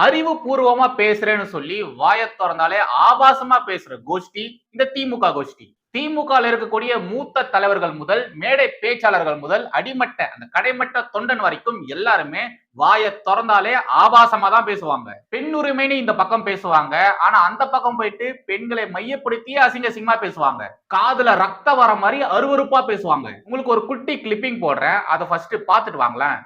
அறிவுபூர்வமா பேசுறேன்னு சொல்லி வாய திறந்தாலே ஆபாசமா பேசுற கோஷ்டி இந்த திமுக கோஷ்டி. திமுகல இருக்கக்கூடிய மூத்த தலைவர்கள் முதல் மேடை பேச்சாளர்கள் முதல் அடிமட்ட அந்த கடைமட்ட தொண்டன் வரைக்கும் எல்லாருமே வாயை திறந்தாலே ஆபாசமா தான் பேசுவாங்க. பெண் உரிமைன்னு இந்த பக்கம் பேசுவாங்க. ஆனா அந்த பக்கம் போயிட்டு பெண்களை மையப்படுத்தியே அசிங்க அசிங்கமா பேசுவாங்க. காதுல ரத்தம் வர மாதிரி அருவருப்பா பேசுவாங்க. உங்களுக்கு ஒரு குட்டி கிளிப்பிங் போடுறேன். அதை ஃபர்ஸ்ட் பாத்துட்டு வாங்களேன்.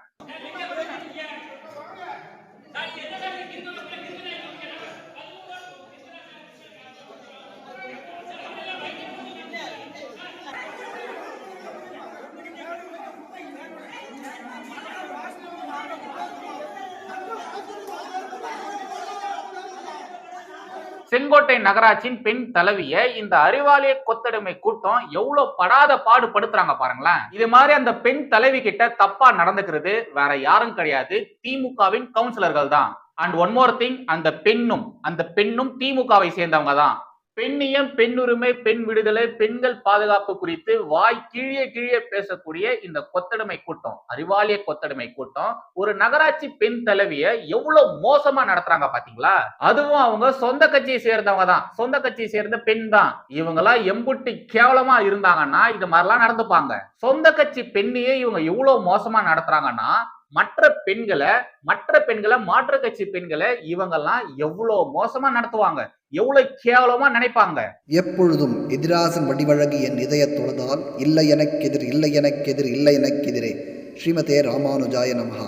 செங்கோட்டை நகராட்சியின் பெண் தலைவிய இந்த அறிவாலய கொத்தடிமை கூட்டம் எவ்வளவு படாத பாடு படுத்துறாங்க பாருங்களேன். இது மாதிரி அந்த பெண் தலைவி கிட்ட தப்பா நடந்துக்கிறது வேற யாரும் கிடையாது. திமுகவின் கவுன்சிலர்கள் தான். அண்ட் ஒன் மோர் திங் அந்த பெண்ணும் அந்த பெண்ணும் திமுகவை சேர்ந்தவங்க தான். பெண்ணியம் பெண்ணுரிமை பெண் விடுதலை பெண்கள் பாதுகாப்பு குறித்து வாய் கீழே கீழே பேசக்கூடிய இந்த கொத்தடிமை கூட்டம் அறிவாலய கொத்தடிமை கூட்டம் ஒரு நகராட்சி பெண் தலைவிய எவ்வளவு மோசமா நடத்துறாங்க பாத்தீங்களா? அதுவும் அவங்க சொந்த கட்சியை சேர்ந்தவங்க தான். சொந்த கட்சியை சேர்ந்த பெண் தான். இவங்கெல்லாம் எம்புட்டி கேவலமா இருந்தாங்கன்னா இது மாதிரிலாம் நடந்துப்பாங்க. சொந்த கட்சி பெண்ணையே இவங்க எவ்வளவு மோசமா நடத்துறாங்கன்னா மற்ற பெண்களை மற்ற பெண்களை மாற்று கட்சி பெண்களை இவங்கெல்லாம் எவ்வளவு மோசமா நடத்துவாங்க? எவ்வளவு கேவலமா நினைப்பாங்க? எப்பொழுதும் எதிராசன் வடிவழகு என் இதயத் தொழுதால் இல்லை எனக்கெதிர் இல்லை எனக்கெதிர் இல்லை எனக்கெதிரே ஸ்ரீமதே ராமானுஜாய நமஹா.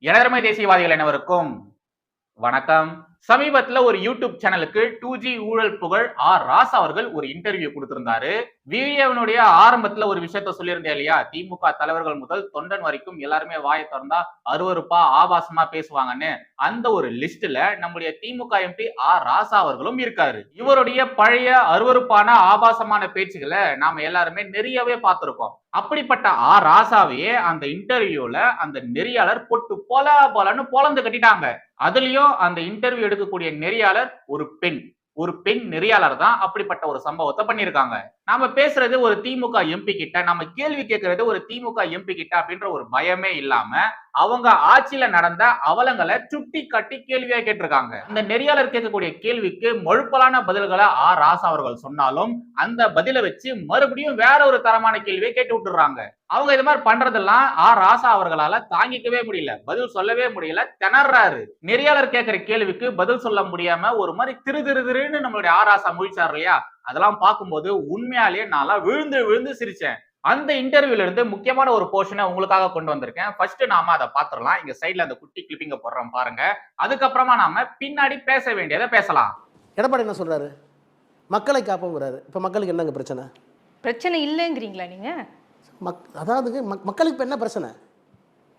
எனதர்மை தேசியவாதிகள் அனைவருக்கும் வணக்கம். சமீபத்துல ஒரு யூடியூப் சேனலுக்கு டூ ஜி ஊழல் புகழ் ஆர் ராஸ் அவர்கள் ஒரு இன்டர்வியூ கொடுத்திருந்தாரு. வீடியோவினுடைய ஆரம்பத்துல ஒரு விஷயத்த சொல்லியிருந்தேன் இல்லையா? திமுக தலைவர்கள் முதல் தொண்டன் வரைக்கும் எல்லாருமே வாயை திறந்தா அருவருப்பா ஆபாசமா பேசுவாங்கன்னு. அந்த ஒரு லிஸ்ட்ல நம்முடைய திமுக எம்பி ஆர் ராசா அவர்களும் இருக்காரு. இவருடைய பழைய அருவருப்பான ஆபாசமான பேச்சுகளை நாம எல்லாருமே நிறையவே பார்த்திருக்கோம். அப்படிப்பட்ட ஆர் ராசாவையே அந்த இன்டர்வியூல அந்த நெறியாளர் பொட்டு போல போலன்னு பொலந்து கட்டிட்டாங்க. அதுலயும் அந்த இன்டர்வியூ எடுக்கக்கூடிய நெறியாளர் ஒரு பெண். ஒரு பெண் நெறியாளர் தான் அப்படிப்பட்ட ஒரு சம்பவத்தை பண்ணியிருக்காங்க. நாம பேசுறது ஒரு திமுக எம்பி கிட்ட நம்ம கேள்வி கேட்கறது ஒரு திமுக எம்பி கிட்ட அப்படின்ற ஒரு பயமே இல்லாம அவங்க ஆட்சியில நடந்த அவலங்களை சுட்டி காட்டி கேள்வியா கேட்டிருக்காங்க. இந்த நெறியாளர் கேட்கக்கூடிய கேள்விக்கு மழுப்பலான பதில்களை ஆ. ராசா அவர்கள் சொன்னாலும் அந்த பதிலை வச்சு மறுபடியும் வேற ஒரு தரமான கேள்வியை கேட்டு விட்டுறாங்க அவங்க இது மாதிரி பண்றதெல்லாம் ஆ. ராசா அவர்களால தாங்கிக்கவே முடியல. பதில் சொல்லவே முடியல. திணறாரு. நெறியாளர் கேட்கிற கேள்விக்கு பதில் சொல்ல முடியாம ஒரு மாதிரி திரு திரு திருன்னு நம்மளுடைய ஆ. ராசா முழிச்சார் இல்லையா? அதெல்லாம் பார்க்கும்போது உண்மையாலேயே நான்லாம் விழுந்து விழுந்து சிரிச்சேன். அந்த இன்டர்வியூல இருந்து முக்கியமான ஒரு போர்ஷனை உங்களுக்காக கொண்டு வந்திருக்கேன். ஃபர்ஸ்ட் நாம அதை பார்த்துடலாம். இங்க சைட்ல அந்த குட்டி கிளிப்பிங்க போடுறோம் பாருங்க. அதுக்கப்புறமா நாம பின்னாடி பேச வேண்டியதை பேசலாம். எடப்பாடி என்ன சொல்றாரு? மக்களை காப்போங்கிறாரு. இப்போ மக்களுக்கு என்னங்க பிரச்சனை? பிரச்சனை இல்லைங்கிறீங்களா நீங்க? மக் அதாவதுங்க மக் மக்களுக்கு இப்போ என்ன பிரச்சனை?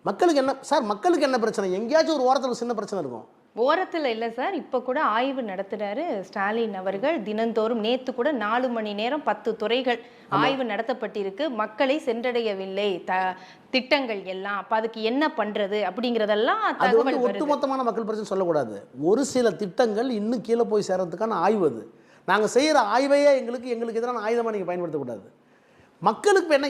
மக்களுக்கு என்ன சார் மக்களுக்கு என்ன பிரச்சனை? எங்கேயாச்சும் ஒரு ஓரத்தில் சின்ன பிரச்சனை இருக்கும். ஓரத்தில் இல்லை சார். இப்போ கூட ஆய்வு நடத்துறாரு ஸ்டாலின் அவர்கள். தினந்தோறும் நேத்து கூட நாலு மணி நேரம் பத்து துறைகள் ஆய்வு நடத்தப்பட்டிருக்கு. மக்களை சென்றடையவில்லை. த திட்டங்கள் எல்லாம். அப்ப அதுக்கு என்ன பண்றது அப்படிங்கறதெல்லாம் தகவல் ஒட்டுமொத்தமான மக்கள் பிரச்சனை சொல்லக்கூடாது. ஒரு சில திட்டங்கள் இன்னும் கீழே போய் சேர்றதுக்கான ஆய்வு அது. நாங்கள் செய்கிற ஆய்வையே எங்களுக்கு எங்களுக்கு எதிரான ஆயுதமாக நீங்கள் பயன்படுத்தக்கூடாது. மக்களுக்கு என்ன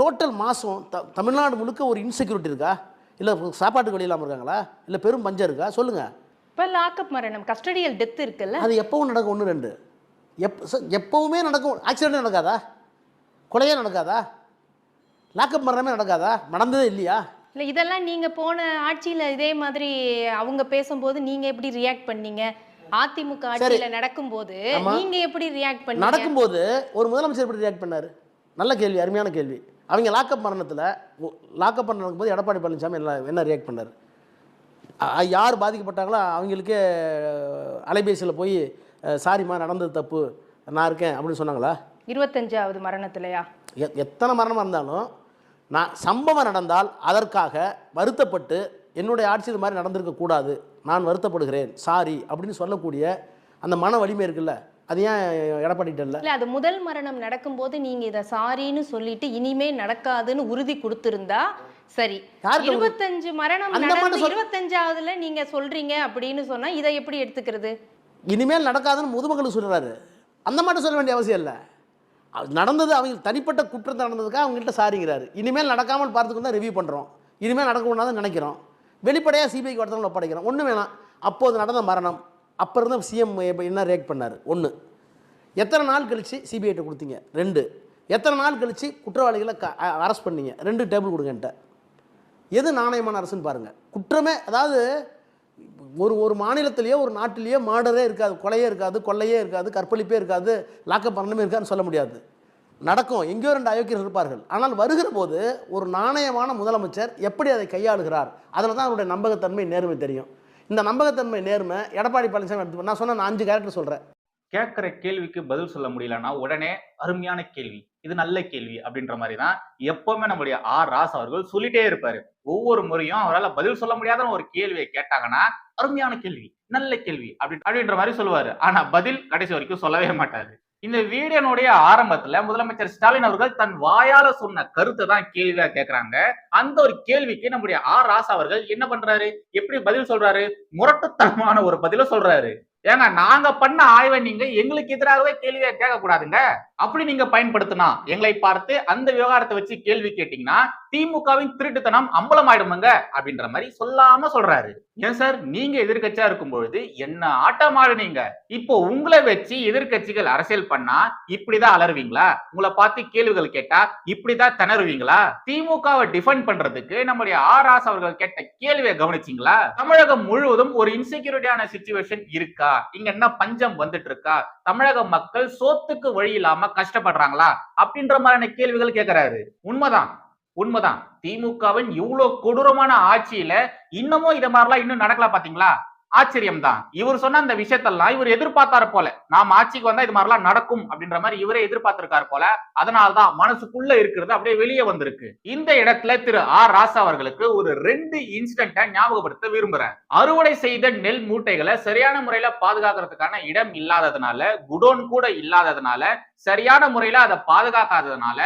டோட்டல் மாதம் த தமிழ்நாடு முழுக்க ஒரு இன்செக்யூரிட்டி இருக்கா? இல்லை சாப்பாட்டுக்கு வழி இல்லாமல் இருக்காங்களா? இல்லை பெரும் பஞ்சம் இருக்கா? சொல்லுங்கள் இப்ப லாக்அப் மரணம் கஸ்டடியல் டெத் இருக்குல்ல? அது எப்பவும் நடக்கும் ஒன்று ரெண்டு. எப் எப்பவுமே நடக்கும். ஆக்சிடென்ட் நடக்காதா? கொலையே நடக்காதா? லாக்கப் மரணமே நடக்காதா? நடந்ததே இல்லையா? இல்ல இதெல்லாம் நீங்க போன ஆட்சியில இதே மாதிரி அவங்க பேசும்போது நீங்க எப்படி ரியாக்ட் பண்ணீங்க? அதிமுக ஆட்சியில நடக்கும்போது ஆமா. நீங்க எப்படி ரியாக்ட் பண்ணீங்க? நடக்கும்போது ஒரு முதலமைச்சர் எப்படி ரியாக்ட் பண்ணார்? நல்ல கேள்வி அருமையான கேள்வி. அவங்க லாக்கப் மரணத்தில் லாக்கப் பண்ண நடக்கும்போது எடப்பாடி பழனிசாமி என்ன என்ன ரியாக்ட் பண்ணார்? யார் பாதிக்கப்பட்டாங்களோ அவங்களுக்கே அலைபேசியில் போய் சாரிம்மா நடந்தது தப்பு நான் இருக்கேன் அப்படின்னு சொன்னாங்களா? இருபத்தஞ்சாவது மரணத்திலயா? எத்தனை மரணமாக இருந்தாலும் நான் சம்பவம் நடந்தால் அதற்காக வருத்தப்பட்டு என்னுடைய ஆட்சி இது மாதிரி நடந்திருக்க கூடாது நான் வருத்தப்படுகிறேன் சாரி அப்படின்னு சொல்லக்கூடிய அந்த மன வலிமை இருக்குல்ல? அது ஏன் எடப்பாடிட்ட இல்லை இல்ல அது முதல் மரணம் நடக்கும்போது நீங்க இத சாரின்னு சொல்லிட்டு இனிமே நடக்காதுன்னு உறுதி கொடுத்திருந்தா சரி? இருபத்தஞ்சு மரணம் அந்த நடந்து இருபத்தஞ்சாவதுல நீங்க சொல்றீங்க அப்படின்னு சொன்னா இதை எப்படி எடுத்துக்கிறது? இனிமேல் நடக்காதுன்னு முதுமக்களுக்கு சொல்கிறாரு அந்த மட்டும் சொல்ல வேண்டிய அவசியம் இல்லை. நடந்தது அவங்க தனிப்பட்ட குற்றம் நடந்ததுக்காக அவங்கள்ட்ட சாரிங்கிறாரு. இனிமேல் நடக்காமல் பார்த்துக்கொண்டு தான் ரிவ்யூ பண்ணுறோம் இனிமேல் நடக்கக்கூடாதுன்னு நினைக்கிறோம். வெளிப்படையாக சிபிஐக்கு ஒருத்தவங்களை ஒப்படைக்கிறோம். ஒன்று வேணாம். அப்போது நடந்த மரணம். அப்போ இருந்த சிஎம் என்ன ரியாக்ட் பண்ணார்? ஒன்று எத்தனை நாள் கழித்து சிபிஐட்ட கொடுத்தீங்க? ரெண்டு. எத்தனை நாள் கழித்து குற்றவாளிகளை க அரெஸ்ட் பண்ணீங்க? ரெண்டு டேபிள் கொடுங்கன்ட்ட எது நாணயமான அரசுன்னு பாருங்கள் குற்றமே அதாவது ஒரு ஒரு மாநிலத்திலேயோ ஒரு நாட்டிலேயோ மர்டரே இருக்காது கொலையே இருக்காது கொள்ளையே இருக்காது கற்பழிப்பே இருக்காது லாக்கப் பண்ணணுமே இருக்காதுன்னு சொல்ல முடியாது. நடக்கும். எங்கேயோ ரெண்டு அயோக்கியர்கள் இருப்பார்கள். ஆனால் வருகிற போது ஒரு நாணயமான முதலமைச்சர் எப்படி அதை கையாளுகிறார்? அதில் தான் அவருடைய நம்பகத்தன்மை நேர்மை தெரியும். இந்த நம்பகத்தன்மை நேர்மை எடப்பாடி பழனிசாமி எடுத்து நான் சொன்ன நான் அஞ்சு கேரக்டர் சொல்கிறேன் கேட்கிற கேள்விக்கு பதில் சொல்ல முடியலன்னா உடனே அருமையான கேள்வி. இது நல்ல கேள்வி அப்படின்ற மாதிரி தான் எப்பவுமே நம்முடைய ஆர் ராஸ் அவர்கள் சொல்லிட்டே இருப்பாரு. ஒவ்வொரு முறையும் அவரால் பதில் சொல்ல முடியாத ஒரு கேள்வியை கேட்டாங்கன்னா அருமையான கேள்வி நல்ல கேள்வி அப்படி அப்படின்ற மாதிரி சொல்லுவாரு. ஆனா பதில் கடைசி வரைக்கும் சொல்லவே மாட்டாரு. இந்த வீடியோனுடைய ஆரம்பத்துல முதலமைச்சர் ஸ்டாலின் அவர்கள் தன் வாயால சொன்ன கருத்தை தான் கேள்வியா கேட்கிறாங்க அந்த ஒரு கேள்விக்கு நம்முடைய ஆர் ராசா அவர்கள் என்ன பண்றாரு? எப்படி பதில் சொல்றாரு? முரட்டுத்தனமான ஒரு பதில சொல்றாரு. ஏங்க நாங்க பண்ண ஆய்வை நீங்க எங்களுக்கு எதிராகவே கேள்வியா கேட்க கூடாதுங்க அப்படி நீங்க பயன்படுத்தினா எங்களை பார்த்து அந்த விவகாரத்தை வச்சு கேள்வி கேட்டீங்கன்னா திமுகவின் திருட்டுத்தனம் அம்பலமாயிடுமுங்க அப்படின்ற மாதிரி சொல்லாம சொல்றாரு. ஏன் சார்? நீங்க எதிர்கட்சியா இருக்கும் பொழுது என்ன ஆட்டம் ஆடுனீங்க? இப்போ உங்களை வச்சு எதிர்க்கட்சிகள் அரசியல் பண்ணா இப்படிதான் அலறுவீங்களா? உங்களை பார்த்து கேள்விகள் கேட்டா இப்படிதான் திணறுவீங்களா? திமுகவை டிஃபெண்ட் பண்றதுக்கு நம்முடைய ஆர் ஆஸ் அவர்கள் கேட்ட கேள்வியை கவனிச்சீங்களா? தமிழகம் முழுவதும் ஒரு இன்செக்யூரிட்டியான சுச்சுவேஷன் இருக்கா? இங்க என்ன பஞ்சம் வந்துட்டு இருக்கா தமிழக மக்கள் சோத்துக்கு வழி இல்லாம கஷ்டப்படுறாங்களா? அப்படின்ற மாதிரியான கேள்விகள் கேட்கிறாரு உண்மைதான். உண்மைதான். திமுகவின் இவ்வளவு கொடூரமான ஆட்சியில இன்னமும் இதை மாதிரிலாம் இன்னும் நடக்கல பாத்தீங்களா? ஆச்சரியம் தான் இவர் சொன்ன அந்த விஷயத்தெல்லாம் இவர் எதிர்பார்த்தாரு போல. நாம் ஆட்சிக்கு வந்தா இது மாதிரிலாம் நடக்கும் அப்படின்ற மாதிரி இவரே எதிர்பார்த்திருக்காரு போல. அதனால்தான் மனசுக்குள்ள இருக்கிறது அப்படியே வெளியே வந்திருக்கு. இந்த இடத்துல திரு ஆர் ராசா அவர்களுக்கு ஒரு ரெண்டு இன்சிடென்ட ஞாபகப்படுத்த விரும்புறேன். அறுவடை செய்த நெல் மூட்டைகளை சரியான முறையில பாதுகாக்கிறதுக்கான இடம் இல்லாததுனால குடோன் கூட இல்லாததுனால சரியான முறையில அதை பாதுகாக்காததுனால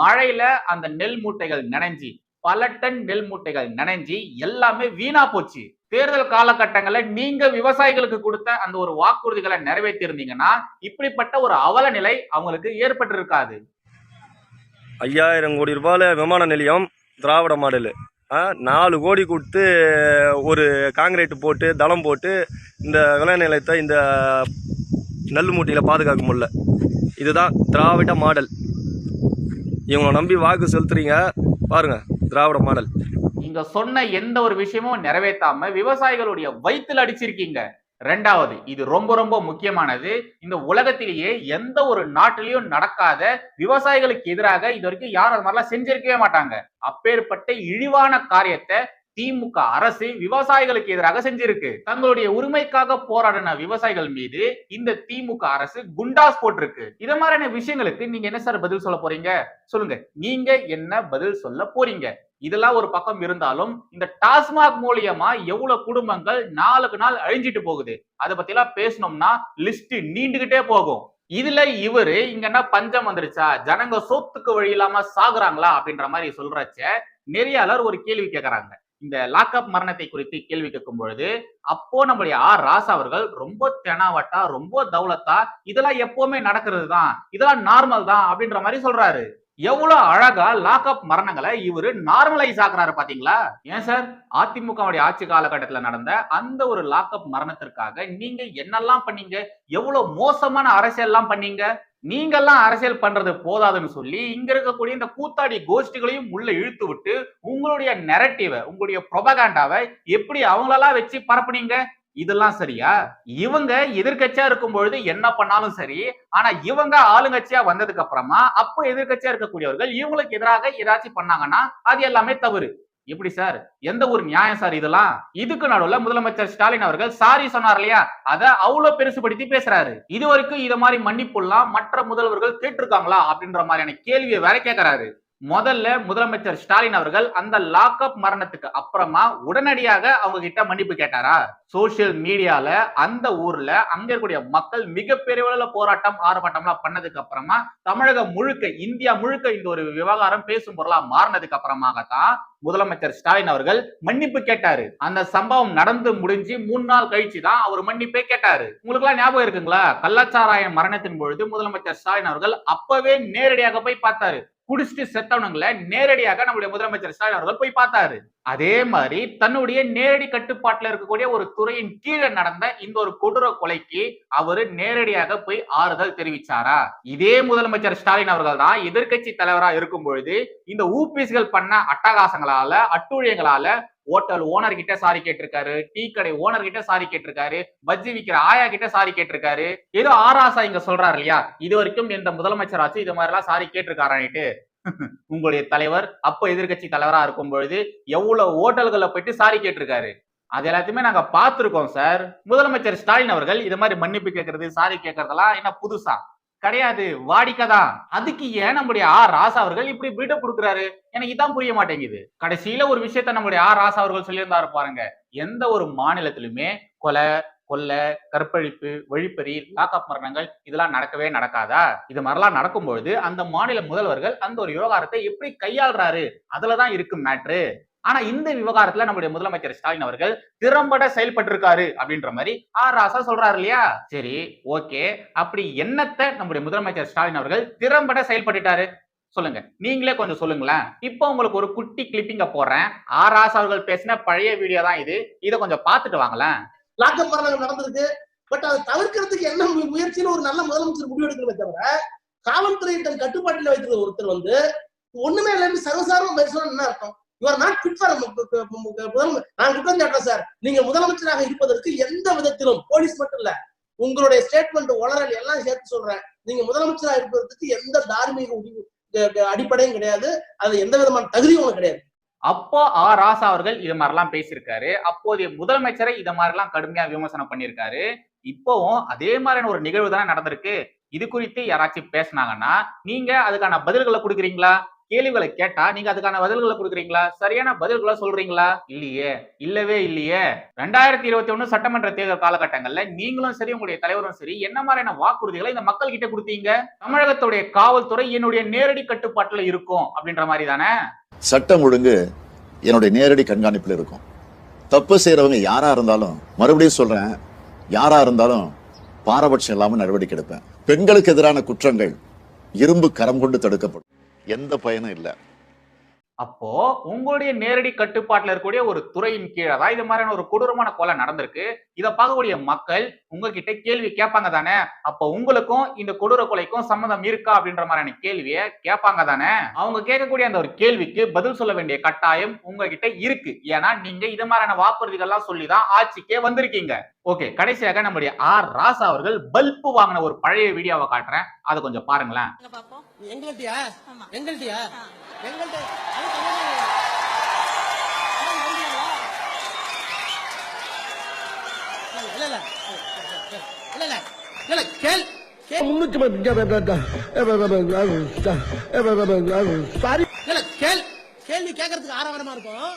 மழையில அந்த நெல் மூட்டைகள் நனைஞ்சி பல டன் நெல் மூட்டைகள் நனைஞ்சி எல்லாமே வீணா போச்சு. தேர்தல் காலகட்டங்களை நீங்க விவசாயிகளுக்கு கொடுத்த அந்த ஒரு வாக்குறுதிகளை நிறைவேற்றி இருந்தீங்கன்னா இப்படிப்பட்ட ஒரு அவல நிலை அவங்களுக்கு ஏற்பட்டு இருக்காது ஐயாயிரம் கோடி ரூபாயில விமான நிலையம் திராவிட மாடலு. நாலு கோடி கொடுத்து ஒரு காங்கிரீட் போட்டு தளம் போட்டு இந்த விளை நிலையத்தை இந்த நெல் மூட்டையில் பாதுகாக்க முடியல. இதுதான் திராவிட மாடல். இவங்களை நம்பி வாக்கு செலுத்துறீங்க. பாருங்க திராவிட மாடல். நீங்க சொன்ன எந்த ஒரு விஷயமும் நிறைவேற்றாம விவசாயிகளுடைய வயிற்றுல அடிச்சிருக்கீங்க. ரெண்டாவது இது ரொம்ப ரொம்ப முக்கியமானது. இந்த உலகத்திலேயே எந்த ஒரு நாட்டிலையும் நடக்காத விவசாயிகளுக்கு எதிராக இது வரைக்கும் யாரும் அது மாதிரிலாம் செஞ்சிருக்கவே மாட்டாங்க. அப்பேற்பட்ட இழிவான காரியத்தை திமுக அரசு விவசாயிகளுக்கு எதிராக செஞ்சிருக்கு. தங்களுடைய உரிமைக்காக போராடின விவசாயிகள் மீது இந்த திமுக அரசு குண்டாஸ் போட்டிருக்கு. இத மாதிரியான விஷயங்களுக்கு நீங்க என்ன சார் பதில் சொல்ல போறீங்க? சொல்லுங்க. நீங்க என்ன பதில் சொல்ல போறீங்க? இதெல்லாம் ஒரு பக்கம் இருந்தாலும் இந்த டாஸ்மாக் மூலியமா எவ்வளவு குடும்பங்கள் நாளுக்கு நாள் அழிஞ்சிட்டு போகுது. அதை பத்தி எல்லாம் பேசணும்னா லிஸ்ட் நீண்டுகிட்டே போகும். இதுல இவரு இங்க என்ன பஞ்சம் வந்துருச்சா? ஜனங்க சொத்துக்கு வழி இல்லாம சாகுறாங்களா? அப்படின்ற மாதிரி சொல்றச்ச நெறியாளர் ஒரு கேள்வி கேட்கறாங்க இந்த லாக்அப் மரணத்தை குறித்து கேள்வி கேட்கும் பொழுது அப்போ நம்முடைய ஆர். ராசா அவர்கள் ரொம்ப தெனாவட்டா ரொம்ப தௌலத்தா இதெல்லாம் எப்பவுமே நடக்கிறது தான் இதெல்லாம் நார்மல் தான் அப்படின்ற மாதிரி சொல்றாரு. எவ்வளவு அழகா லாக்அப் மரணங்களை இவரு நார்மலைஸ் ஆக்குறாரு பாத்தீங்களா? ஏன் சார்? அதிமுகவுடைய ஆட்சி காலகட்டத்துல நடந்த அந்த ஒரு லாக்அப் மரணத்திற்காக நீங்க என்னெல்லாம் பண்ணீங்க? எவ்வளவு மோசமான அரசியல் எல்லாம் பண்ணீங்க? நீங்கெல்லாம் அரசியல் பண்றது போதாதுன்னு சொல்லி இங்க இருக்கக்கூடிய இந்த கூத்தாடி கோஷ்டிகளையும் உள்ள இழுத்து விட்டு உங்களுடைய நெரட்டிவை உங்களுடைய ப்ரொபகாண்டாவை எப்படி அவங்களெல்லாம் வச்சு பரப்புனீங்க? இதெல்லாம் சரியா? இவங்க எதிர்க்கட்சியா இருக்கும் பொழுது என்ன பண்ணாலும் சரி ஆனா இவங்க ஆளுங்கட்சியா வந்ததுக்கு அப்புறமா அப்போ எதிர்க்கட்சியா இருக்கக்கூடியவர்கள் இவங்களுக்கு எதிராக ஏதாச்சும் பண்ணாங்கன்னா அது எல்லாமே தவறு. எப்படி சார்? எந்த ஒரு நியாயம் சார் இதெல்லாம்? இதுக்கு நடுவுல முதலமைச்சர் ஸ்டாலின் அவர்கள் சாரி சொன்னார் இல்லையா? அதை அவ்வளவு பெருசுபடுத்தி பேசுறாரு. இது வரைக்கும் இதை மாதிரி மன்னிப்புலாம் மற்ற முதல்வர்கள் கேட்டிருக்காங்களா? அப்படின்ற மாதிரியான கேள்வியை வேற கேட்கிறாரு முதல்ல முதலமைச்சர் ஸ்டாலின் அவர்கள் அந்த லாக்அப் மரணத்துக்கு அப்புறமா உடனடியாக அவங்க கிட்ட மன்னிப்பு கேட்டாரா? சோசியல் மீடியால அந்த ஊர்ல அங்க இருக்கக்கூடிய மக்கள் மிகப்பெரிய அளவுல போராட்டம் ஆர்ப்பாட்டம்லாம் பண்ணதுக்கு அப்புறமா தமிழகம் முழுக்க இந்தியா முழுக்க இந்த ஒரு விவகாரம் பேசும் பொருளா மாறினதுக்கு அப்புறமாகத்தான் முதலமைச்சர் ஸ்டாலின் அவர்கள் மன்னிப்பு கேட்டாரு. அந்த சம்பவம் நடந்து முடிஞ்சு மூணு நாள் கழிச்சு தான் அவர் மன்னிப்பே கேட்டாரு. உங்களுக்கு எல்லாம் ஞாபகம் இருக்குங்களா? கள்ளச்சாராயம் மரணத்தின் பொழுது முதலமைச்சர் ஸ்டாலின் அவர்கள் அப்பவே நேரடியாக போய் பார்த்தாரு. குடிச்சிட்டு செத்தவனுங்களை நேரடியாக நம்முடைய முதலமைச்சர் ஸ்டாலின் அவர்கள் போய் பார்த்தாரு. அதே மாதிரி தன்னுடைய நேரடி கட்டுப்பாட்டில் இருக்கக்கூடிய ஒரு துறையின் கீழே நடந்த இந்த ஒரு கொடூர கொலைக்கு அவரு நேரடியாக போய் ஆறுதல் தெரிவிச்சாரா? இதே முதலமைச்சர் ஸ்டாலின் அவர்கள் தான் எதிர்க்கட்சி தலைவரா இருக்கும் பொழுது இந்த ஊபிஸ்கள் பண்ண அட்டகாசங்களால அட்டூழியங்களால ஹோட்டல் ஓனர் கிட்ட சாரி கேட்டிருக்காரு. டீ கடை ஓனர் கிட்ட சாரி கேட்டிருக்காரு. பஜ்ஜி விக்கிற ஆயா கிட்ட சாரி கேட்டிருக்காரு. ஏதோ ஆராசா இங்க சொல்றாரு இல்லையா? இது வரைக்கும் எந்த முதலமைச்சராச்சும் இது மாதிரி எல்லாம் சாரி கேட்டிருக்காரான்ட்டு உங்களுடைய தலைவர் அப்ப எதிர்க்கட்சி தலைவரா இருக்கும் பொழுது எவ்வளவு ஹோட்டல்களை போயிட்டு சாரி கேட்டிருக்காரு? அது எல்லாத்தையுமே நாங்க பார்த்துருக்கோம் சார். முதலமைச்சர் ஸ்டாலின் அவர்கள் இது மாதிரி மன்னிப்பு கேட்கறது சாரி கேட்கறதெல்லாம் என்ன புதுசா? கிடையாது. வாடிக்கை தான் அதுக்கு ஏன் நம்முடைய ஆர் ராசா அவர்கள் இப்படி பில்டப் கொடுக்குறாரு எனக்கு இதான் புரிய மாட்டேங்குது. கடைசியில ஒரு விஷயத்த நம்முடைய ஆர் ராசா அவர்கள் சொல்லியிருந்தாரு பாருங்க. எந்த ஒரு மாநிலத்திலுமே கொலை கொல்ல கற்பழிப்பு வழிப்பறி லாக்அப் மரணங்கள் இதெல்லாம் நடக்கவே நடக்காதா? இது மாதிரிலாம் நடக்கும்பொழுது அந்த மாநில முதல்வர்கள் அந்த ஒரு விவகாரத்தை எப்படி கையாளுறாரு? அதுலதான் இருக்கும் மேட்ரு. ஆனா இந்த விவகாரத்துல நம்முடைய முதலமைச்சர் ஸ்டாலின் அவர்கள் திறம்பட செயல்பட்டிருக்காரு அப்படின்ற மாதிரி ஆர் ராசா சொல்றாரு இல்லையா? சரி ஓகே. அப்படி என்னத்தை நம்முடைய முதலமைச்சர் ஸ்டாலின் அவர்கள் திறம்பட செயல்பட்டுட்டாரு? சொல்லுங்க. நீங்களே கொஞ்சம் சொல்லுங்களேன். இப்போ உங்களுக்கு ஒரு குட்டி கிளிப்பிங்க போடுறேன். ஆர் ராசா அவர்கள் பேசின பழைய வீடியோ தான் இது. இதை கொஞ்சம் பார்த்துட்டு வாங்களேன். லாக்அப் மரணங்கள் நடந்திருக்கு. பட் அதை தவிர்க்கிறதுக்கு என்ன மு- முயற்சின்னு ஒரு நல்ல முதலமைச்சர் முடிவு தவிர காவல்துறை தன் கட்டுப்பாட்டில் வைத்திருந்த ஒருத்தர் வந்து ஒண்ணுமே இல்லைன்னு சர்வசாதாரண பேசணும்னு என்ன அர்த்தம். யுவர் நாட் ஃபிட் ஃபார் நான் குற்றம் சாட்டுறேன் சார். நீங்க முதலமைச்சராக இருப்பதற்கு எந்த விதத்திலும் போலீஸ் மட்டும் இல்ல உங்களுடைய ஸ்டேட்மெண்ட் உளறல் எல்லாம் சேர்த்து சொல்றேன். நீங்க முதலமைச்சராக இருப்பதற்கு எந்த தார்மீக உரிமை அடிப்படையும் கிடையாது. அது எந்த விதமான தகுதியும் உங்களுக்கு கிடையாது. அப்போ ஆர் ராசா அவர்கள் இது மாதிரிலாம் பேசியிருக்காரு. அப்போதைய முதலமைச்சரை இது மாதிரிலாம் கடுமையா விமர்சனம் பண்ணியிருக்காரு. இப்போவும் அதே மாதிரியான ஒரு நிகழ்வு தானே நடந்திருக்கு. இது குறித்து யாராச்சும் பேசுனாங்கன்னா நீங்க அதுக்கான பதில்களை கொடுக்குறீங்களா? கேள்விகளை கேட்டா நீங்க அதுக்கான பதில்களை கொடுக்குறீங்களா? சரியான பதில்களை சொல்றீங்களா? இல்லையே. இல்லவே இல்லையே. ரெண்டாயிரத்தி இருபத்தி ஒண்ணு சட்டமன்ற தேர்தல் காலகட்டங்கள்ல நீங்களும் சரி உங்களுடைய தலைவரும் சரி என்ன மாதிரியான வாக்குறுதிகளை இந்த மக்கள் கிட்ட கொடுத்தீங்க? தமிழகத்துடைய காவல்துறை என்னுடைய நேரடி கட்டுப்பாட்டுல இருக்கும் அப்படின்ற மாதிரி தானே சட்டம் ஒழுங்கு என்னுடைய நேரடி கண்காணிப்புல இருக்கும். தப்பு செய்யறவங்க யாரா இருந்தாலும் மறுபடியும் சொல்றேன் யாரா இருந்தாலும் பாரபட்சம் இல்லாம நடவடிக்கை எடுப்பேன். பெண்களுக்கு எதிரான குற்றங்கள் இரும்பு கரம் கொண்டு தடுக்கப்படும். எந்த பயனும் இல்லை. அப்போ உங்களுடைய நேரடி கட்டுப்பாட்டுல இருக்கக்கூடிய ஒரு துறையின் கீழே தான் இது மாதிரியான ஒரு கொடூரமான கொலை நடந்திருக்கு. இதை பார்க்கக்கூடிய மக்கள் உங்ககிட்ட கேள்வி கேட்பாங்க தானே? அப்போ உங்களுக்கும் இந்த கொடூர கொலைக்கும் சம்மந்தம் இருக்கா அப்படின்ற மாதிரியான கேள்வியை கேட்பாங்க தானே? அவங்க கேட்கக்கூடிய அந்த ஒரு கேள்விக்கு பதில் சொல்ல வேண்டிய கட்டாயம் உங்ககிட்ட இருக்கு. ஏன்னா நீங்க இது மாதிரியான வாக்குறுதிகள்லாம் சொல்லி தான் ஆட்சிக்கே வந்திருக்கீங்க. ஓகே கடைசியாக நம்முடைய ஆர். ராசா அவர்கள் பல்பு வாங்கின ஒரு பழைய வீடியோவை காட்டுறேன். அதை கொஞ்சம் பாருங்களேன். எங்கள்கிட்டயா எங்கள்கிட்டயா எங்கள்கிட்ட இல்ல கேள் கேள்வி கேட்கறதுக்கு ஆரவாரமா இருக்கும்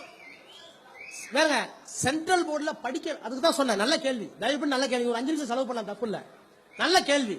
வேற சென்ட்ரல் போர்டுல படிக்க அதுக்கு தான் சொன்னேன் நல்ல கேள்வி தயவு பண்ணி நல்ல கேள்வி ஒரு அஞ்சு நிமிஷம் செலவு பண்ணலாம் தப்பு இல்ல நல்ல கேள்வி.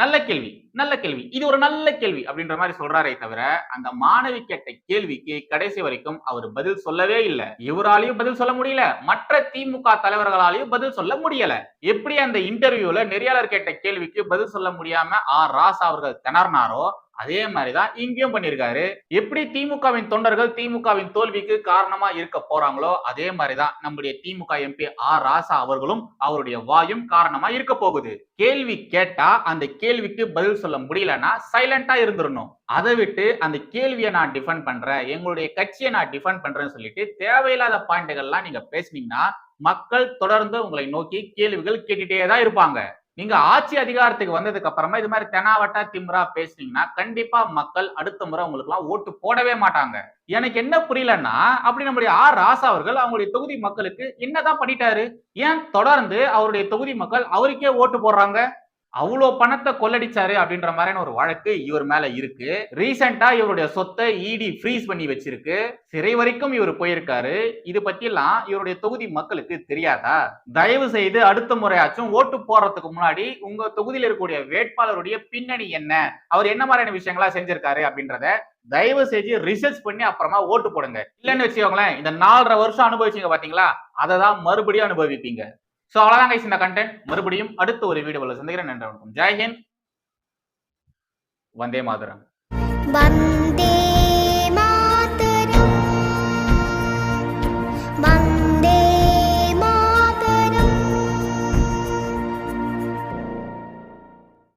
நல்ல கேள்வி நல்ல கேள்வி. இது ஒரு நல்ல கேள்வி அப்படின்ற மாதிரி சொல்றாரே தவிர அந்த மாணவி கேட்ட கேள்விக்கு கடைசி வரைக்கும் அவர் பதில் சொல்லவே இல்லை. இவராலையும் பதில் சொல்ல முடியல. மற்ற திமுக தலைவர்களாலையும் பதில் சொல்ல முடியல. எப்படி அந்த இன்டர்வியூல நெறியாளர் கேட்ட கேள்விக்கு பதில் சொல்ல முடியாம ஆர் ராசா அவர்கள் திணறினாரோ அதே மாதிரிதான் இங்கேயும் பண்ணியிருக்காரு. எப்படி திமுகவின் தொண்டர்கள் திமுகவின் தோல்விக்கு காரணமா இருக்க போறாங்களோ அதே மாதிரிதான் நம்முடைய திமுக எம்பி ஆர் ராசா அவர்களும் அவருடைய வாயும் காரணமா இருக்க போகுது. கேள்வி கேட்டா அந்த கேள்விக்கு பதில் சொல்ல முடியலன்னா சைலண்டா இருந்துடணும் அதை விட்டு அந்த கேள்வியை நான் டிஃபெண்ட் பண்றேன் எங்களுடைய கட்சியை நான் டிஃபெண்ட் பண்றேன்னு சொல்லிட்டு தேவையில்லாத பாயிண்ட்கள்லாம் நீங்க பேசுனீங்கன்னா மக்கள் தொடர்ந்து உங்களை நோக்கி கேள்விகள் கேட்டுட்டே தான் இருப்பாங்க. நீங்க ஆட்சி அதிகாரத்துக்கு வந்ததுக்கு அப்புறமா இது மாதிரி தெனாவட்டா திம்ரா பேசுனீங்கன்னா கண்டிப்பா மக்கள் அடுத்த முறை உங்களுக்கு எல்லாம் ஓட்டு போடவே மாட்டாங்க. எனக்கு என்ன புரியலன்னா அப்படி நம்முடைய ஆர். ராசா அவர்கள் அவங்களுடைய தொகுதி மக்களுக்கு என்னதான் பண்ணிட்டாரு? ஏன் தொடர்ந்து அவருடைய தொகுதி மக்கள் அவருக்கே ஓட்டு போடுறாங்க? அவ்வளோ பணத்தை கொள்ளடிச்சாரு அப்படின்ற மாதிரியான ஒரு வழக்கு இவர் மேல இருக்கு. ரீசெண்டா இவருடைய சொத்தை இடி ஃப்ரீஸ் பண்ணி வச்சிருக்கு. சிறை வரைக்கும் இவர் போயிருக்காரு. இது பத்திலாம் இவருடைய தொகுதி மக்களுக்கு தெரியாதா? தயவு செய்து அடுத்த முறையாச்சும் ஓட்டு போடுறதுக்கு முன்னாடி உங்க தொகுதியில் இருக்கக்கூடிய வேட்பாளருடைய பின்னணி என்ன? அவர் என்ன மாதிரியான விஷயங்களா செஞ்சிருக்காரு அப்படின்றத தயவு செஞ்சு ரிசர்ச் பண்ணி அப்புறமா ஓட்டு போடுங்க. இல்லைன்னு வச்சுக்கோங்களேன் இந்த நாலரை வருஷம் அனுபவிச்சீங்க பாத்தீங்களா? அதை தான் மறுபடியும் அனுபவிப்பீங்க. சோ அவ்வளோதான் கைஸ் இந்த கண்டென்ட் மறுபடியும் அடுத்த ஒரு வீடியோவில் சந்திக்கிறேன். நன்றி வணக்கம். ஜெய்ஹிந்த் வந்தே மாதரம். வந்தே